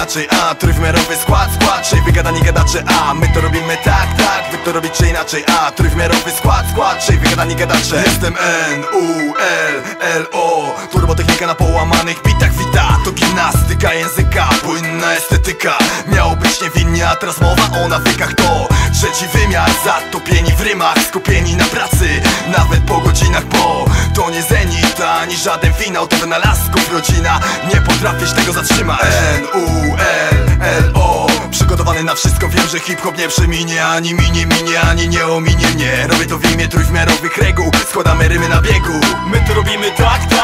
inaczej, a Trójwymiarowy skład, skład, trzej wygadani gadacze, a My to robimy tak, tak, wy to robicie inaczej, a Trójwymiarowy skład, skład, trzej wygadani gadacze. Jestem N, U, L, L, O Turbotechnika na połamanych bitach. Wita To gimnastyka języka, płynna estetyka. Miało być niewinnie, a teraz mowa o nawykach. To trzeci wymiar, zatopieni w rymach. Skupieni na pracy, nawet po godzinach po To nie zenit, ani żaden finał To wynalazków rodzina, nie potrafisz tego zatrzymać. N, U, L, L, O. Przygotowany na wszystko, wiem, że hip-hop nie przeminie Ani minie, minie, ani nie ominie mnie Robię to w imię trójwymiarowych reguł. Składamy rymy na biegu. My to robimy tak, tak,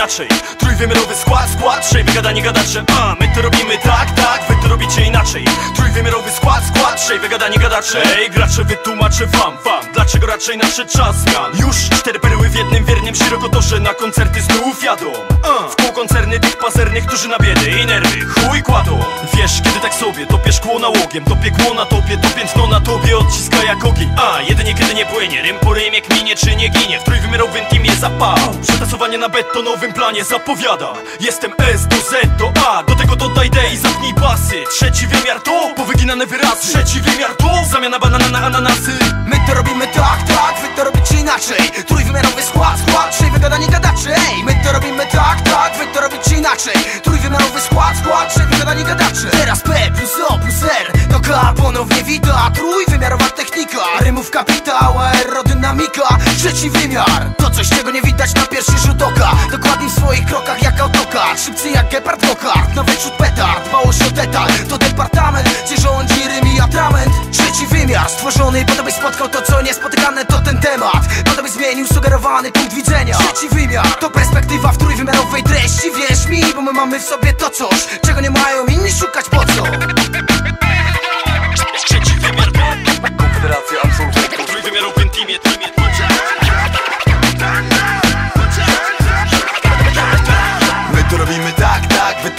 inaczej. Trójwymiarowy skład, skład, trzej wygadani gadacze A, my to robimy tak, tak, wy to robicie inaczej. Trójwymiarowy skład, skład, trzej wygadani gadacze Ej, gracze, wytłumaczę wam, wam Dlaczego raczej nadszedł czas zmian Już cztery perły w jednym wiernym szerokotorze Na koncerty znów jadą. A, W kół koncerny tych pazernych, którzy na biedy i nerwy Chuj kładą. Wiesz, kiedy tak sobie topię szkło nałogiem Topię kło na topie, to piętno na tobie odciska jak ogień. A, jedynie kiedy nie płynie Rym po rymie kminie czy nie ginie. W trójwymiarowym teamie zapał. Przetasowanie na betonowym planie zapowiada. Jestem S do Z do A Do tego dodaj D i zapnij basy Trzeci wymiar to powyginane wyrazy. Trzeci wymiar to zamiana banana na ananasy. My to robimy tak, tak, wy to robicie inaczej. Trójwymiarowy skład, skład, trzej wygadani gadacze Ej, my to robimy tak, tak, wy to robicie inaczej. Trójwymiarowy skład, skład, trzej wygadani gadacze Teraz P plus O plus R, to K ponownie wita. Trójwymiarowa technika, rymów kapitał, aerodynamika. Trzeci wymiar, Szybcy jak Gepard Gokart, nowy wśród petard Dbałość o detal, to departament Gdzie rządzi rym i atrament. Trzeci wymiar, stworzony po to byś spotkał to co niespotykane To ten temat, po to byś zmienił sugerowany punkt widzenia. Trzeci wymiar, to perspektywa w trójwymiarowej treści. Wierz mi, bo my mamy w sobie to coś Czego nie mają inni szukać. Po co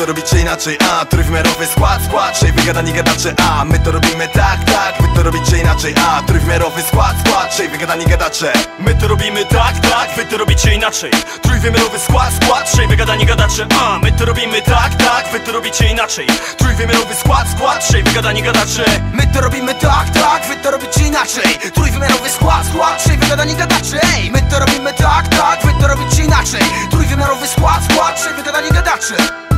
to robicie inaczej. A, trójwymiarowy skład, skład, wygadani gadacze A, my to robimy tak, tak, wy to robicie inaczej. A, trójwymiarowy skład, skład, trzej wygadani gadacze My to robimy tak, tak, wy to robicie inaczej. Trójwymiarowy skład, skład, trzej wygadani gadacze A, my to robimy tak, tak, wy to robicie inaczej. Trójwymiarowy skład, skład, trzej wygadani gadacze My to robimy tak, tak, wy to robicie inaczej. Trójwymiarowy skład, skład, trzej wygadani gadacze Ej, my to robimy tak, tak, wy to robicie inaczej. Trójwymiarowy skład, skład, trzej wygadani gadacze